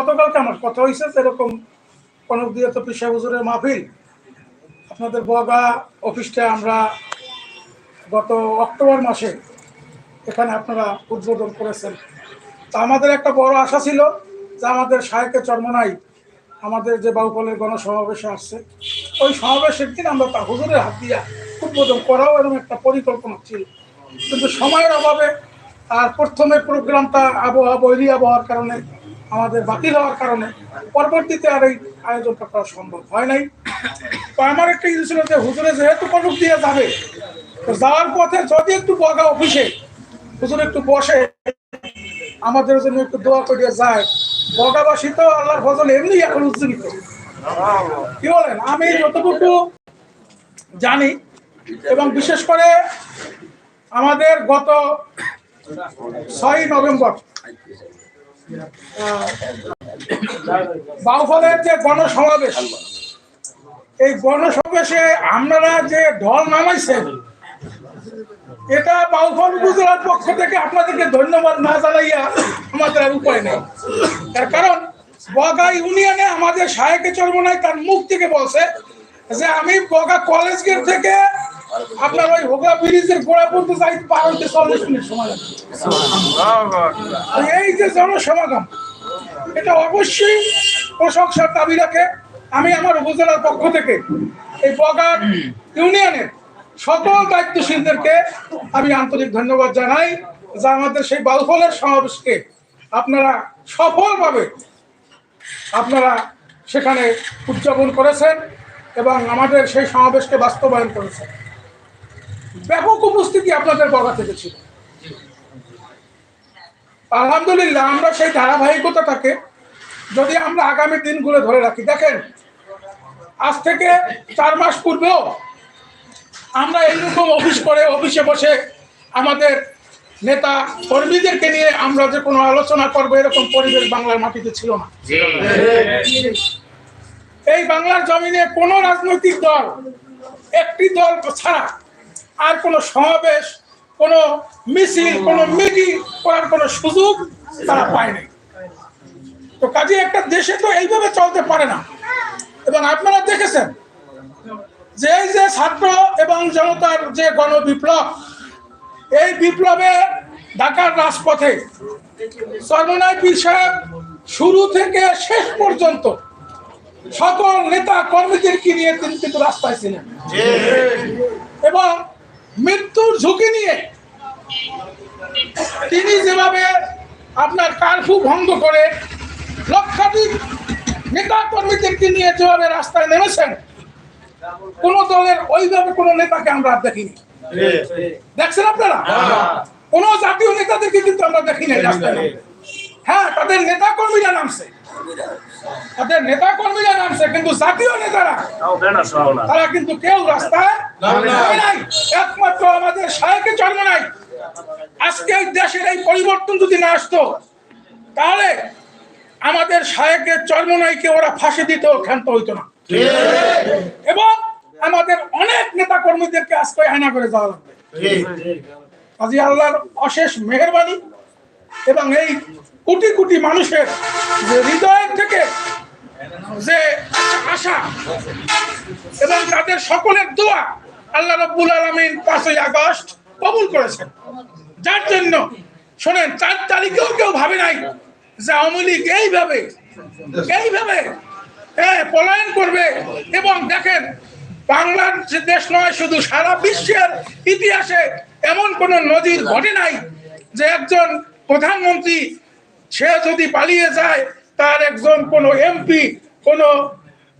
গতকালকে আমার কথা হয়েছে যেরকম কনক দিয়ে তো পেশা হুজুরের মাহফিল। আপনাদের বগা অফিসটা আমরা গত অক্টোবর মাসে এখানে আপনারা উদ্বোধন করেছেন। তা আমাদের একটা বড় আশা ছিল যে আমাদের সাহেকে চর্মনাই আমাদের যে বাউফলের গণসমাবেশে আসছে, ওই সমাবেশের দিন আমরা তা হুজুরের হাত দিয়া উদ্বোধন করাও এরকম একটা পরিকল্পনা ছিল। কিন্তু সময়ের অভাবে আর প্রথমে প্রোগ্রামটা আবহাওয়া বৈরী আবহাওয়ার কারণে আমাদের বাতিল হওয়ার কারণে পরবর্তীতে আর এই আয়োজনটা করা সম্ভব হয় নাই। তো আমার একটা ইচ্ছে ছিল যে হুজুরে যেহেতু কটক দিয়ে যাবে, তো যাওয়ার পথে যদি একটু বগা অফিসে হুজুর একটু বসে, আমাদের জন্য একটু দোয়া করিয়ে যায়। বগাবাসী তো আল্লাহর ফজল এমনি এখন উজ্জীবিত। কি বলেন? আমি যতটুকু জানি এবং বিশেষ করে আমাদের গত ছয় নভেম্বর বাউফলের যে গণসমাবেশ, এই গণসমাবেশে আপনারা যে ঢল নামাইছেন, এটা বাউফল উপজেলার পক্ষ থেকে আপনাদেরকে ধন্যবাদ না জানাইয়া আমাদের আর উপায় নেই। তার কারণ, বগা ইউনিয়নে আমাদের সাহেকে চর্মনাই তার মুখ থেকে বলছে যে, আমি বগা কলেজ গেট থেকে আপনার ওই হোগা ব্রিজের গোড়া পর্যন্ত পার হইতে চল্লিশ মিনিট সময় এই যে জনসমাগম, এটা অবশ্যই প্রশংসার দাবি রাখে। আমি আমার উপজেলার পক্ষ থেকে এই বগার ইউনিয়নের সকল দায়িত্বশীলদেরকে আমি আন্তরিক ধন্যবাদ জানাই যা আমাদের সেই বালফলের সমাবেশকে আপনারা সফলভাবে আপনারা সেখানে উদযাপন করেছেন এবং আমাদের সেই সমাবেশকে বাস্তবায়ন করেছেন। ব্যাপক উপস্থিতি আপনাদের বগা থেকে ছিল। আলহামদুলিল্লাহ আমরা সেই ধারাবাহিকতাটাকে যদি আমরা আগামী দিনগুলো ধরে রাখি। দেখেন আজ থেকে চার মাস পূর্বেও আমরা এইরকম অফিস করে অফিসে বসে আমাদের নেতা কর্মীদেরকে নিয়ে আমরা যে কোনো আলোচনা করব এরকম পরিবেশ বাংলার মাটিতে ছিল না। এই বাংলার জমিনে কোনো রাজনৈতিক দল একটি দল ছাড়া আর কোনো সমাবেশ কোনো মিছিল কোনো মিটিং করার কোনো সুযোগ তারা পায়নি তো কাজে একটা দেশে তো এইভাবে চলতে পারে না। এবং আপনারা দেখেছেন যে এই যে ছাত্র এবং জনতার যে গণবিপ্লব এই বিপ্লবে ঢাকার রাজপথে সর্বনায় পীর সাহেব শুরু থেকে শেষ পর্যন্ত সকল নেতা কর্মীদেরকে নিয়ে তিনি কিন্তু রাস্তায় ছিলেন। এবং মৃত্যুর ঝুঁকি নিয়ে তিনি যেভাবে আপনার কারফু ভঙ্গ করে লক্ষাধিক নেতা কর্মীদেরকে নিয়ে যেভাবে রাস্তায় নেমেছেন, কোন দলের ওইভাবে কোন নেতাকে আমরা দেখিনি। দেখছেন আপনারা? কোন জাতীয় নেতাদেরকে কিন্তু আমরা দেখিনি রাস্তায় হ্যাঁ তাদের নেতা কর্মীরা নামছে। তাদের নেতা কর্মীরা নামছে কিন্তু জাতীয় নেতারা। তারা কিন্তু কেউ রাস্তায় নাই। একমাত্র আমাদের সাহেকে জন্ম নাই। আজকে এই দেশের এই পরিবর্তন যদি না আসতো তাহলে আমাদের সাহেকের চর্মনাইকে ওরা ফাঁসি দিতেও ক্ষান্ত হইতো না। এবং আমাদের অনেক নেতা কর্মীদেরকে আজকে আয়না করে যাওয়া লাগবে। কাজী আল্লাহর অশেষ মেহরবানি এবং এই কোটি কোটি মানুষের যে হৃদয়ের যে আশা এবং তাদের সকলের দোয়া আল্লাহ রব্বুল আলমিন পাঁচই আগস্ট কবুল করেছেন। যার জন্য শোনেন, চার তারিখেও কেউ ভাবে নাই যে আওয়ামী লীগ এইভাবে এইভাবে হ্যাঁ পলায়ন করবে এবং দেখেন, বাংলার দেশ নয়, শুধু সারা বিশ্বের ইতিহাসে এমন কোন নজির ঘটে নাই যে একজন প্রধানমন্ত্রী সে যদি পালিয়ে যায়, তার একজন কোন এমপি কোন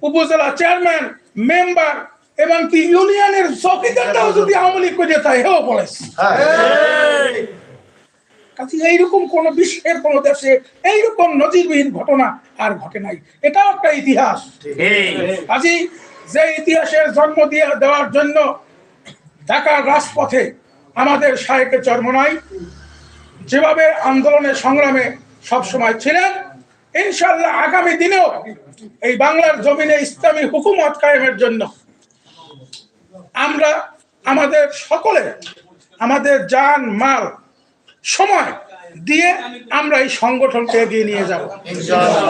উপজেলা চেয়ারম্যান মেম্বার এবং কি ইউনিয়নের চকিদারটাও যদি আওয়ামী লীগ করে তাই হেও পড়েছে কাজে এইরকম কোন বিশ্বের কোন দেশে এইরকম নজিরবিহীন ঘটনা আর ঘটে নাই। এটাও একটা ইতিহাস। কাজী যে ইতিহাসের জন্ম দিয়ে দেওয়ার জন্য ঢাকার রাজপথে আমাদের সাহেকে চর্মনাই যেভাবে আন্দোলনের সংগ্রামে সবসময় ছিলেন ইনশাল্লাহ আগামী দিনেও এই বাংলার জমিনে ইসলামী হুকুমত কায়েমের জন্য আমরা আমাদের সকলে, আমাদের যান মাল, সময় দিয়ে আমরা এই সংগঠনকে এগিয়ে নিয়ে যাব।